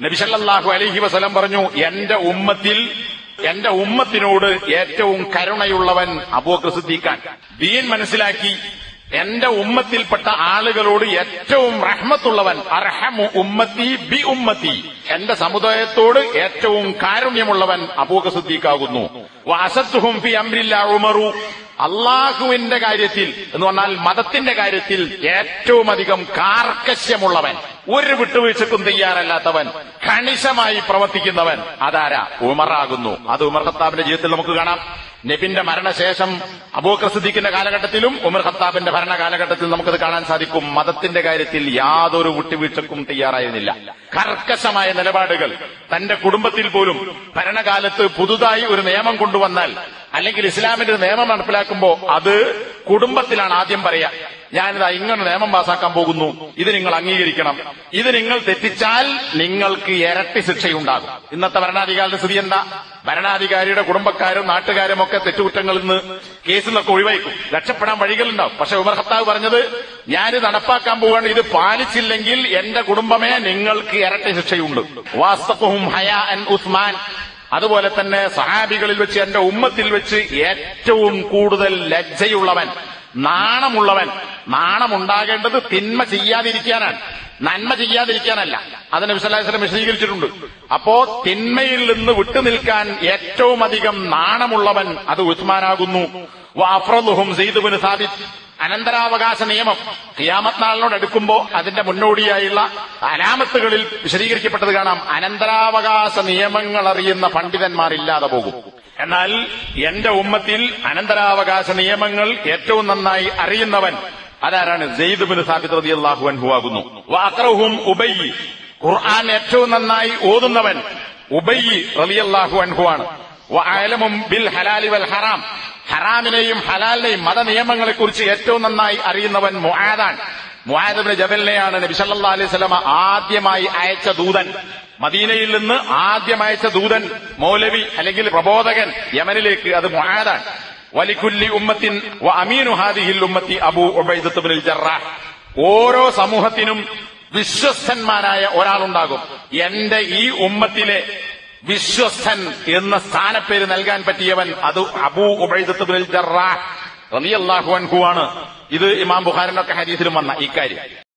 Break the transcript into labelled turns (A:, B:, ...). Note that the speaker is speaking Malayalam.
A: നബിസല്ലാഹു അലഹി വസലം പറഞ്ഞു എന്റെ ഉമ്മത്തിൽ എന്റെ ഉമ്മത്തിനോട് ഏറ്റവും കരുണയുള്ളവൻ അബൂബക്കർ സിദ്ദീഖാൻ ദീൻ മനസ്സിലാക്കി എന്റെ ഉമ്മത്തിൽപ്പെട്ട ആളുകളോട് ഏറ്റവും റഹ്മത്തുള്ളവൻ അർഹമു ഉമ്മത്തി ബി ഉമ്മത്തി. എന്റെ സമുദായത്തോട് ഏറ്റവും കാരുണ്യമുള്ളവൻ അബൂബക്കർ സിദ്ദീഖാകുന്നു വസത്തുഹും ഫി അംരില്ല ഉമറു. അള്ളാഹുവിന്റെ കാര്യത്തിൽ എന്ന് പറഞ്ഞാൽ മതത്തിന്റെ കാര്യത്തിൽ ഏറ്റവും അധികം കാർക്കശ്യമുള്ളവൻ ഒരു വിട്ടുവീഴ്ചക്കും തയ്യാറല്ലാത്തവൻ കണിശമായി പ്രവർത്തിക്കുന്നവൻ അതാരാ? ഉമറാകുന്നു. അത് ഉമർ ഖത്താബിന്റെ ജീവിതത്തിൽ നമുക്ക് കാണാം. നബിന്റെ മരണശേഷം അബൂക്കർ സിദ്ദീഖിന്റെ കാലഘട്ടത്തിലും ഉമർ ഖത്താബിന്റെ ഭരണ കാലഘട്ടത്തിൽ നമുക്കത് കാണാൻ സാധിക്കും. മതത്തിന്റെ കാര്യത്തിൽ യാതൊരു വിട്ടുവീഴ്ചക്കും തയ്യാറായിരുന്നില്ല. കർക്കശമായ നിലപാടുകൾ. തന്റെ കുടുംബത്തിൽ പോലും ഭരണകാലത്ത് പുതുതായി ഒരു നിയമം കൊണ്ടുവന്നാൽ അല്ലെങ്കിൽ ഇസ്ലാമിന്റെ നിയമം നടപ്പിലാക്കുമ്പോൾ അത് കുടുംബത്തിലാണ് ആദ്യം പറയാ ഞാനിതാ ഇങ്ങനെ നിയമം പാസാക്കാൻ പോകുന്നു ഇത് നിങ്ങൾ അംഗീകരിക്കണം. ഇത് നിങ്ങൾ തെറ്റിച്ചാൽ നിങ്ങൾക്ക് ഇരട്ടി ശിക്ഷയുണ്ടാകും. ഇന്നത്തെ ഭരണാധികാരിയുടെ സ്ഥിതി എന്താ? ഭരണാധികാരിയുടെ കുടുംബക്കാരും നാട്ടുകാരും ഒക്കെ തെറ്റുകുറ്റങ്ങളിൽ നിന്ന് കേസിൽ നിന്നൊക്കെ ഒഴിവാക്കും രക്ഷപ്പെടാൻ വഴികളുണ്ടാവും. പക്ഷെ ഉമർ ഖത്താബ് പറഞ്ഞത് ഞാനിത് നടപ്പാക്കാൻ പോവുകയാണ് ഇത് പാലിച്ചില്ലെങ്കിൽ എന്റെ കുടുംബമേ നിങ്ങൾക്ക് ഇരട്ടി ശിക്ഷയുണ്ട്. വാസ്തവവും ഹയ അൻ ഉസ്മാൻ. അതുപോലെ തന്നെ സഹാബികളിൽ വെച്ച് എന്റെ ഉമ്മത്തിൽ വെച്ച് ഏറ്റവും കൂടുതൽ ലജ്ജയുള്ളവൻ നാണമുള്ളവൻ. നാണമുണ്ടാകേണ്ടത് തിന്മ ചെയ്യാതിരിക്കാനാണ്. നന്മ ചെയ്യാതിരിക്കാനല്ല. അതിനെ വിശലാസനം വിശദീകരിച്ചിട്ടുണ്ട്. അപ്പോ തിന്മയിൽ നിന്ന് വിട്ടുനിൽക്കാൻ ഏറ്റവും അധികം നാണമുള്ളവൻ അത് ഉസ്മാനാകുന്നു. അഫ്രദുഹും സെയ്തുബിന് സാബിത്ത് അനന്തരാവകാശ നിയമം ഖിയാമത്നാളിനോട് അടുക്കുമ്പോ അതിന്റെ മുന്നോടിയായുള്ള അലാമത്തുകളിൽ വിശദീകരിക്കപ്പെട്ടത് കാണാം. അനന്തരാവകാശ നിയമങ്ങൾ അറിയുന്ന പണ്ഡിതന്മാരില്ലാതെ പോകും. എന്നാൽ എന്റെ ഉമ്മത്തിൽ അനന്തരാവകാശ നിയമങ്ങൾ ഏറ്റവും നന്നായി അറിയുന്നവൻ അതാരാണ്? ജയ്ദുബിന് സാബിത് റതി അള്ളാഹു അൻഹുവാകുന്നു അക്രഹും ഉബയ്യി ഖുർആൻ ഏറ്റവും നന്നായി ഓതുന്നവൻ ഉബയ്യി റലിയല്ലാഹു അൻഹു ആണ്. വഅലമും ബിൽ ഹലാലി വൽ ഹറാം. ഹറാമിനെയും ഹലാലിനെയും മതനിയമങ്ങളെ കുറിച്ച് ഏറ്റവും നന്നായി അറിയുന്നവൻ മുഹാദാൻ മുഹാദബിന് ജബലിനെയാണ് നബി സല്ലല്ലാഹു അലൈഹി വസല്ലമ ആദ്യമായി അയച്ച ദൂതൻ. മദീനയിൽ നിന്ന് ആദ്യം അയച്ച ദൂതൻ മൗലവി അല്ലെങ്കിൽ പ്രബോധകൻ യമനിലേക്ക് അത് മുഹാദാൻ വലിക്കുല്ലി ഉമ്മത്തിൻ അമീനു ഹാദിഹിൽ ഉമ്മത്തി അബു ഒബൈദത്തുബിനിൽ ജറ. ജറാഹ് ഓരോ സമൂഹത്തിനും വിശ്വസ്തന്മാരായ ഒരാളുണ്ടാകും. എന്റെ ഈ ഉമ്മത്തിലെ വിശ്വസ്തൻ എന്ന സ്ഥാനപ്പേര് നൽകാൻ പറ്റിയവൻ അത് അബൂ ഉബൈദത്ത് ജറാഹ് റളിയല്ലാഹു അൻഹു ആണ്. ഇത് ഇമാം ബുഖാരിന്റെ ഒക്കെ ഹദീസിലും വന്ന ഇക്കാര്യം